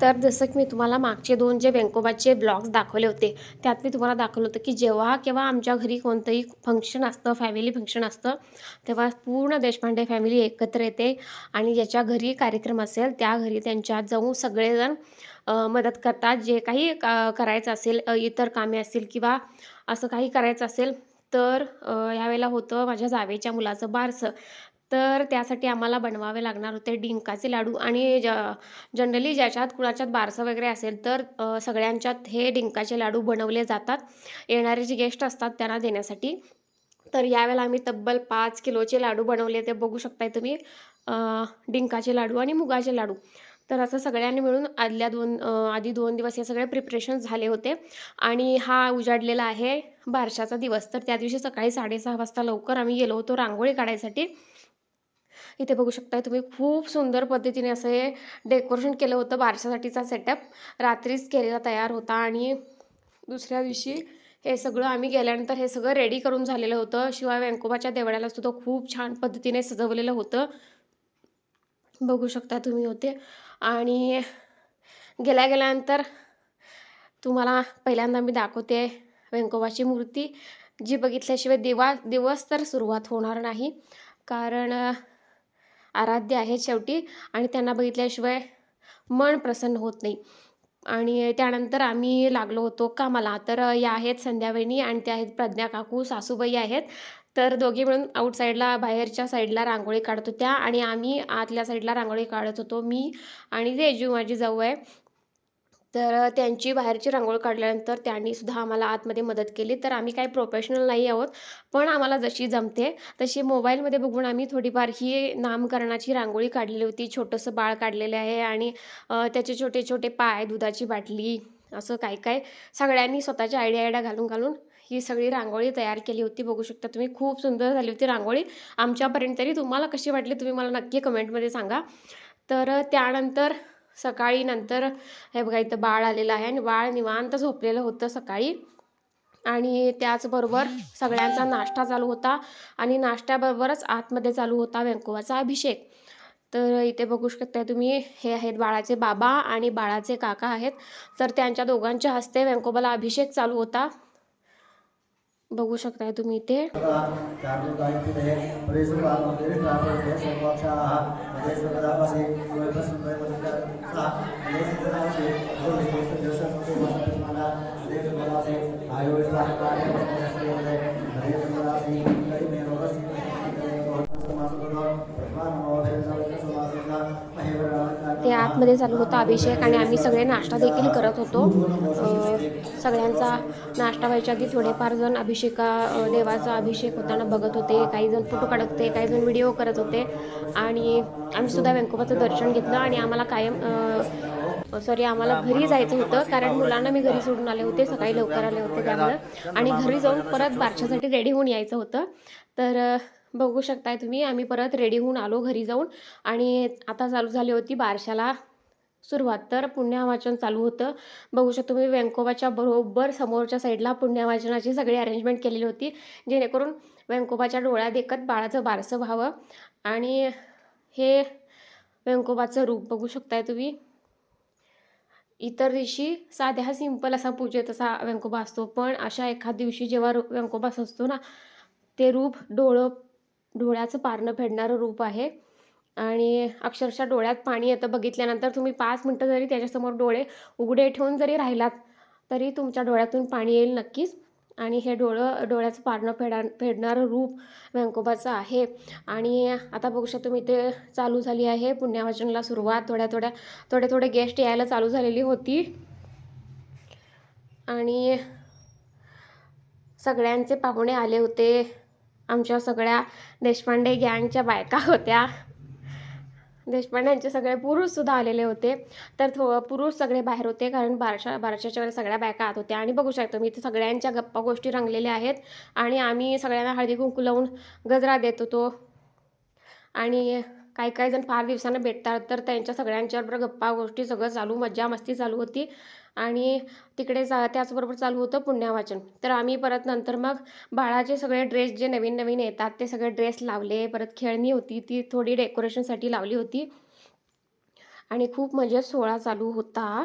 तर जसं की मी तुम्हाला मागचे दोन जे वेंकोबाचे ब्लॉग्स दाखवले होते त्यात मी तुम्हाला दाखवलं होतं की जेव्हा केव्हा आमच्या घरी कोणतंही फंक्शन असतं फॅमिली फंक्शन असतं तेव्हा पूर्ण देशपांडे फॅमिली एकत्र येते आणि ज्याच्या घरी कार्यक्रम असेल त्या घरी त्यांच्या जाऊन सगळेजण मदत करतात. जे काही का करायचं असेल इतर कामे असतील किंवा असं काही करायचं असेल तर ह्यावेळेला यावेळेला होतं माझ्या जावेच्या मुलाचं बारसं. तर त्यासाठी आम्हाला बनवावे लागणार होते डिंकाचे लाडू. आणि ज जनरली ज्याच्यात कुणाच्यात बारसं वगैरे असेल तर सगळ्यांच्यात हे डिंकाचे लाडू बनवले जातात. येणारे जे गेस्ट असतात त्यांना देण्यासाठी. तर यावेळेला आम्ही तब्बल पाच किलोचे लाडू बनवले ते बघू शकताय तुम्ही. डिंकाचे लाडू आणि मुगाचे लाडू. तर असं सगळ्यांनी मिळून आदल्या दोन आधी दोन दिवस हे सगळे प्रिपरेशन झाले होते. आणि हा उजाडलेला आहे बारशाचा दिवस. तर त्या दिवशी सकाळी साडेसहा वाजता लवकर आम्ही गेलो होतो रांगोळी काढायसाठी. इथे बघू शकताय तुम्ही खूप सुंदर पद्धतीने असं हे डेकोरेशन केलं होतं. बारशासाठीचा सेटअप रात्रीच केलेला तयार होता आणि दुसऱ्या दिवशी हे सगळं आम्ही गेल्यानंतर हे सगळं रेडी करून झालेलं होतं. शिवाय व्यंकोबाच्या देवळाला सुद्धा खूप छान पद्धतीने सजवलेलं होतं. बघू शकता तुम्ही होते. आणि गेल्या गेल्यानंतर तुम्हाला पहिल्यांदा मी दाखवते व्यंकोबाची मूर्ती जी बघितल्याशिवाय दिवा दिवस तर सुरुवात होणार नाही. कारण आराध्य आहेत शेवटी आणि त्यांना बघितल्याशिवाय मन प्रसन्न होत नाही. आणि त्यानंतर आम्ही लागलो होतो कामाला. तर या आहेत संध्यावेणी आणि त्या आहेत प्रज्ञा काकू सासूबाई आहेत. तर दोघे मिळून आउटसाईडला बाहेरच्या साईडला रांगोळी काढत होत्या आणि आम्ही आतल्या साईडला रांगोळी काढत होतो मी आणि तेजू माझी जाऊ आहे. तर त्यांची बाहेरची रांगोळी काढल्यानंतर त्यांनी सुद्धा आम्हाला आतमध्ये मदत केली. तर आम्ही काही प्रोफेशनल नाही आहोत पण आम्हाला जशी जमते तशी मोबाईलमध्ये बघून आम्ही थोडीफार ही नामकरणाची रांगोळी काढलेली होती. छोटंसं बाळ काढलेलं आहे आणि त्याचे छोटे छोटे पाय दुधाची बाटली असं काय काय सगळ्यांनी स्वतःच्या आयडिया आयडिया घालून घालून ही सगळी रांगोळी तयार केली होती. बघू शकता तुम्ही खूप सुंदर झाली होती रांगोळी. आमच्यापर्यंत तरी तुम्हाला कशी वाटली तुम्ही मला नक्की कमेंटमध्ये सांगा. तर त्यानंतर सकाळी नंतर हे बघा इथं बाळ आलेलं आहे आणि बाळ निवांत झोपलेलं होतं सकाळी. आणि त्याचबरोबर सगळ्यांचा नाश्ता चालू होता आणि नाश्त्याबरोबरच आतमध्ये चालू होता व्यंकोबाचा अभिषेक. तर इथे बघू शकता तुम्ही हे आहेत बाळाचे बाबा आणि बाळाचे काका आहेत. तर त्यांच्या दोघांच्या हस्ते व्यंकोबाला अभिषेक चालू होता. बघू शकताय तुम्ही इथे. ते आतमध्ये चालू होता अभिषेक आणि आम्ही सगळे नाश्ता देखील करत होतो. सगळ्यांचा नाश्ता व्हायच्या आधी थोडेफार जण अभिषेका देवाचा अभिषेक होताना बघत होते. काही जण फोटो काढत होते काही जण व्हिडिओ करत होते. आणि आम्ही सुद्धा व्यंकोबाचं दर्शन घेतलं आणि आम्हाला कायम सॉरी आम्हाला घरी जायचं होतं. कारण मुलांना मी घरी सोडून आले होते सकाळी लवकर आले होते त्यामुळं. आणि घरी जाऊन परत बारशासाठी रेडी होऊन यायचं होतं. तर बघू शकताय तुम्ही आम्ही परत रेडी होऊन आलो घरी जाऊन. आणि आता चालू झाली होती बारशाला. सुरुवात. तर पुण्यवाचन चालू होतं. बघू शकतो तुम्ही व्यंकोबाच्या बरोबर समोरच्या साईडला पुण्यवाचनाची सगळी अरेंजमेंट केलेली होती जेणेकरून व्यंकोबाच्या डोळ्यादेखत बाळाचं बारसं व्हावं. आणि हे व्यंकोबाचं रूप बघू शकताय तुम्ही. इतर दिवशी साध्या सिंपल असा पूजेत असा व्यंकोबा असतो. पण अशा एखाद दिवशी जेव्हा रू असतो ना ते रूप डोळं डोळ्याचं पारणं फेडणारं रूप आहे. आणि अक्षरशः डोळ्यात पाणी येतं. बघितल्यानंतर तुम्ही पाच मिनटं जरी त्याच्यासमोर डोळे उघडे ठेवून जरी राहिलात तरी तुमच्या डोळ्यातून पाणी येईल नक्कीच. आणि हे डोळं डोळ्याचं पारणं फेडा फेडणारं रूप व्यंकोबाचं आहे. आणि आता बघू शकतो मी ते चालू झाली आहे. पुण्यावाचनला सुरुवात. थोड्या थोड्या थोडे थोडे गेस्ट यायला चालू झालेली होती. आणि सगळ्यांचे पाहुणे आले होते. आमच्या सगळ्या देशपांडे गँगच्या बायका होत्या. देशपांड्यांचे सगळे पुरुषसुद्धा आलेले होते. तर थो पुरुष सगळे बाहेर होते कारण बारशा बारशाच्या वेळेला सगळ्या बायका आत होत्या. आणि बघू शकतो मी इथे सगळ्यांच्या गप्पा गोष्टी रंगलेल्या आहेत. आणि आम्ही सगळ्यांना हळदी कुंकू लावून गजरा देत होतो. आणि काही काही जण फार दिवसानं भेटतात तर त्यांच्या सगळ्यांच्याबरोबर गप्पा गोष्टी सगळं चालू मज्जा मस्ती चालू होती. आणि तिकडे जा त्याचबरोबर चालू होतं पुण्यावाचन. तर आम्ही परत नंतर मग बाळाचे सगळे ड्रेस जे नवीन नवीन येतात ते सगळे ड्रेस लावले. परत खेळणी होती ती थोडी डेकोरेशनसाठी लावली होती. आणि खूप मजेत सोहळा चालू होता.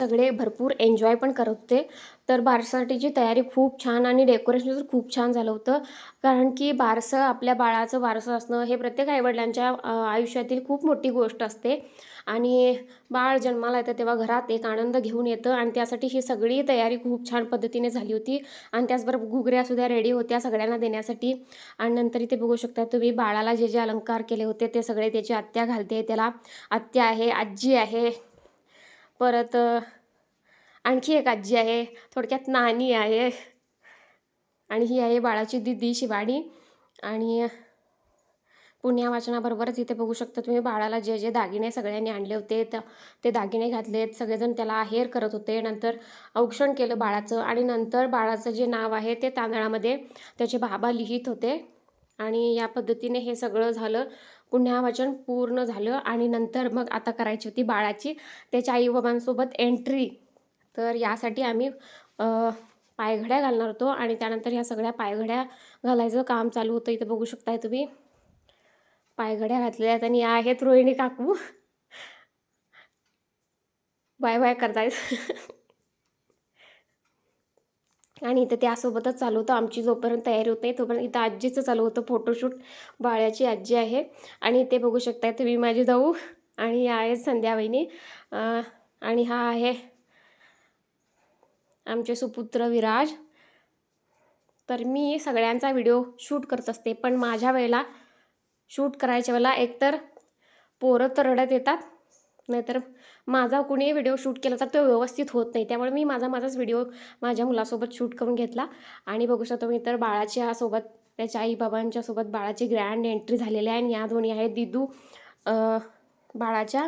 सगळे भरपूर एन्जॉय पण करत होते. तर बारसासाठीची तयारी खूप छान आणि डेकोरेशन तर खूप छान झालं होतं. कारण की बारसं आपल्या बाळाचं बारसं असणं हे प्रत्येक आईवडिलांच्या आयुष्यातील खूप मोठी गोष्ट असते. आणि बाळ जन्माला येतं तेव्हा घरात एक आनंद घेऊन येतं आणि त्यासाठी ही सगळी तयारी खूप छान पद्धतीने झाली होती. आणि त्याचबरोबर घुगऱ्यासुद्धा रेडी होत्या सगळ्यांना देण्यासाठी. आणि नंतर इथे बघू शकता तुम्ही बाळाला जे जे अलंकार केले होते ते सगळे त्याची आत्या घालते. त्याला आत्या आहे आजी आहे परत आणखी एक आजी आहे थोडक्यात नानी आहे. आणि ही आहे बाळाची दिदी शिवाणी आणि पुण्या वाचनाबरोबरच इथे बघू शकता तुम्ही बाळाला जे जे दागिने सगळ्यांनी आणले होते ते दागिने घातलेत. सगळेजण त्याला आहेर करत होते. नंतर औक्षण केलं बाळाचं आणि नंतर बाळाचं जे नाव आहे ते तांदळामध्ये त्याचे बाबा लिहित होते. आणि या पद्धतीने हे सगळं झालं. पुण्यावाचन पूर्ण झालं आणि नंतर मग आता करायची होती बाळाची. त्याच्या आई बाबांसोबत एंट्री तर यासाठी आम्ही पायघड्या घालणार होतो आणि त्यानंतर ह्या सगळ्या पायघड्या घालायचं काम चालू होतं. इथं बघू शकताय तुम्ही. पायघड्या घातलेल्या आहेत आणि या आहेत रोहिणी काकू. बाय बाय करतायत. आणि इथं त्यासोबतच चालू होतं. आमची जोपर्यंत तयारी होत नाही तोपर्यंत इथं आजीचं चालू होतं फोटोशूट. बाळ्याची आजी आहे. आणि इथे बघू शकताय तुम्ही माझी जाऊ आणि या आहेत संध्या वहिनी. आणि हा आहे आमचे सुपुत्र विराज. तर मी सगळ्यांचा व्हिडिओ शूट करत असते. पण माझ्या वेळेला शूट करायच्या वेळेला एकतर पोरं तर रडत येतात. नाहीतर माझा कुणी व्हिडिओ शूट केला तर तो व्यवस्थित होत नाही. त्यामुळे मी माझा माझाच व्हिडिओ माझ्या मुलासोबत शूट करून घेतला. आणि बघू शकतो मी तर बाळाच्या सोबत त्याच्या आई बाबांच्या सोबत बाळाची ग्रँड एंट्री झालेली आहे. आणि या दोन्ही आहेत दिदू अं, बाळाच्या.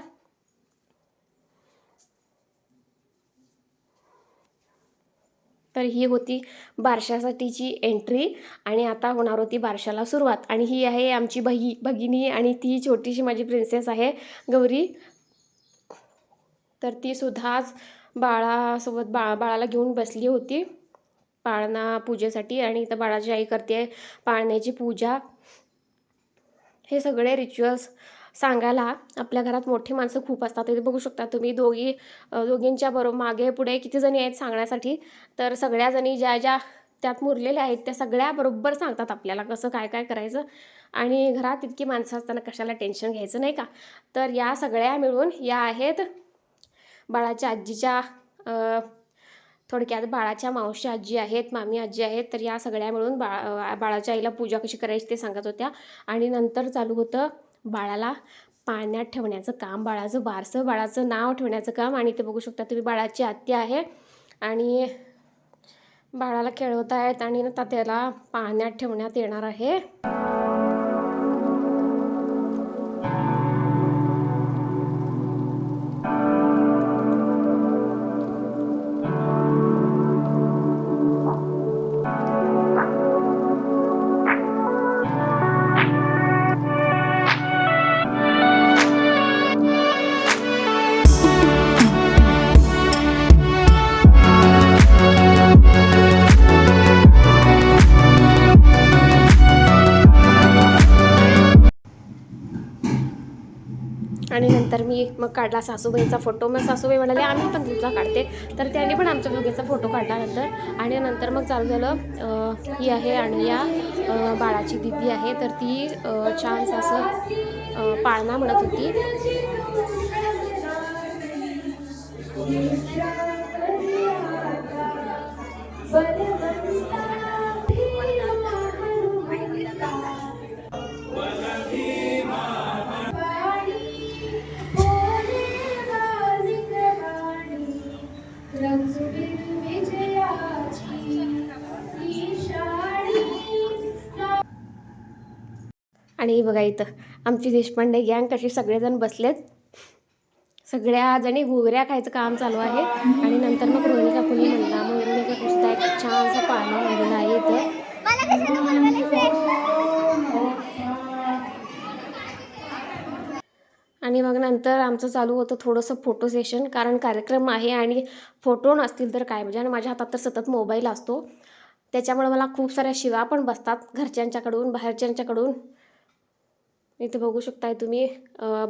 तर ही होती बारशासाठीची एंट्री आणि आता होणार होती बारशाला सुरुवात. आणि ही आहे आमची बही भगिनी आणि ती छोटीशी माझी प्रिन्सेस आहे गौरी. तर ती सुद्धा आज बाळासोबत बा बाळाला घेऊन बसली होती पाळणा पूजेसाठी आणि इथं बाळाची आई करते पाळण्याची पूजा. हे सगळे रिच्युअल्स सांगायला आपल्या घरात मोठी माणसं खूप असतात. ते बघू शकता तुम्ही दोघी दोघींच्या बरोबर मागे पुढे किती जणी आहेत सांगण्यासाठी. तर सगळ्या जणी ज्या ज्या त्यात मुरलेल्या आहेत त्या सगळ्या बरोबर सांगतात आपल्याला कसं काय काय करायचं. आणि घरात इतकी माणसं असताना कशाला टेन्शन घ्यायचं नाही का? तर या सगळ्या मिळून या आहेत बाळाच्या आजीच्या थोडक्यात बाळाच्या मावशी आजी आहेत मामी आजी आहेत तर या सगळ्या मिळून बाळा बाळाच्या आईला पूजा कशी करायची ते सांगत होत्या. आणि नंतर चालू होतं बाळाला पाण्यात ठेवण्याचं काम. बाळाचं बारसं बाळाचं नाव ठेवण्याचं काम. आणि ते बघू शकता तुम्ही बाळाची आत्या आहे. आणि बाळाला खेळवत आहेत आणि त्याला पाण्यात ठेवण्यात येणार आहे. मी मग काढला सासूबाईचा फोटो. मग सासूबाई म्हणाले आम्ही पण तुमचा काढते. तर त्यांनी पण आमच्या दोघीचा फोटो काढला नंतर. आणि नंतर मग चालू झालं ही आहे आणि या बाळाची दिदी आहे. तर ती छान सासं असं पाळणा म्हणत होती. हे बघा इथं. आमची देशपांडे गँग कशी सगळेजण बसलेत. सगळ्या जणी घुगऱ्या खायचं काम चालू आहे. आणि नंतर मग रोहिणी काकूनी म्हणला मग रोहिणी सुद्धा एक छानसा पाळणा म्हणलेला आहे इथं. आणि मग नंतर आमचं चालू होतं थोडंसं फोटो सेशन कारण कार्यक्रम आहे आणि फोटो नसतील तर काय म्हणजे. आणि माझ्या हातात तर सतत मोबाईल असतो. त्याच्यामुळे मला खूप साऱ्या शिवा पण बसतात घरच्यांच्याकडून बाहेरच्यांच्याकडून. इथे बघू शकताय तुम्ही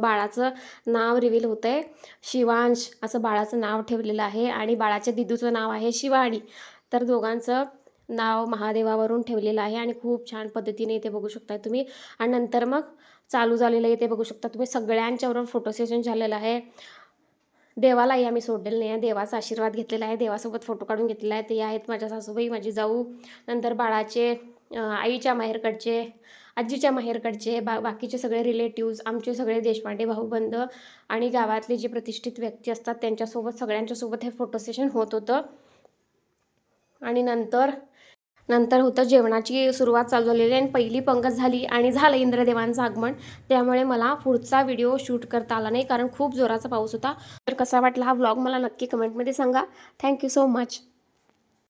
बाळाचं नाव रिव्हील होतं आहे शिवांश असं बाळाचं नाव ठेवलेलं आहे आणि बाळाच्या दिदूचं नाव आहे शिवाणी तर दोघांचं नाव महादेवावरून ठेवलेलं आहे आणि खूप छान पद्धतीने इथे बघू शकताय तुम्ही. आणि नंतर मग चालू झालेलं आहे इथे बघू शकता तुम्ही. सगळ्यांच्यावरून फोटो सेशन झालेलं आहे. देवालाही आम्ही सोडलेलं नाही आहे. देवाचा आशीर्वाद घेतलेला आहे. देवासोबत फोटो काढून घेतलेला आहे. ते आहेत माझ्या सासूबाई माझी जाऊ. नंतर बाळाचे आईच्या माहेरकडचे आजीच्या माहेरकडचे बा बाकीचे सगळे रिलेटिव्ज आमचे सगळे देशपांडे भाऊबंद आणि गावातले जे प्रतिष्ठित व्यक्ती असतात त्यांच्यासोबत सगळ्यांच्यासोबत हे फोटो सेशन होत होतं. आणि नंतर नंतर होतं जेवणाची सुरुवात चालू झालेली आणि पहिली पंगत झाली आणि झालं इंद्रदेवांचं आगमन. त्यामुळे मला पुढचा व्हिडिओ शूट करता आला नाही कारण खूप जोराचा पाऊस होता. तर कसा वाटला हा व्लॉग मला नक्की कमेंटमध्ये सांगा. Thank you so much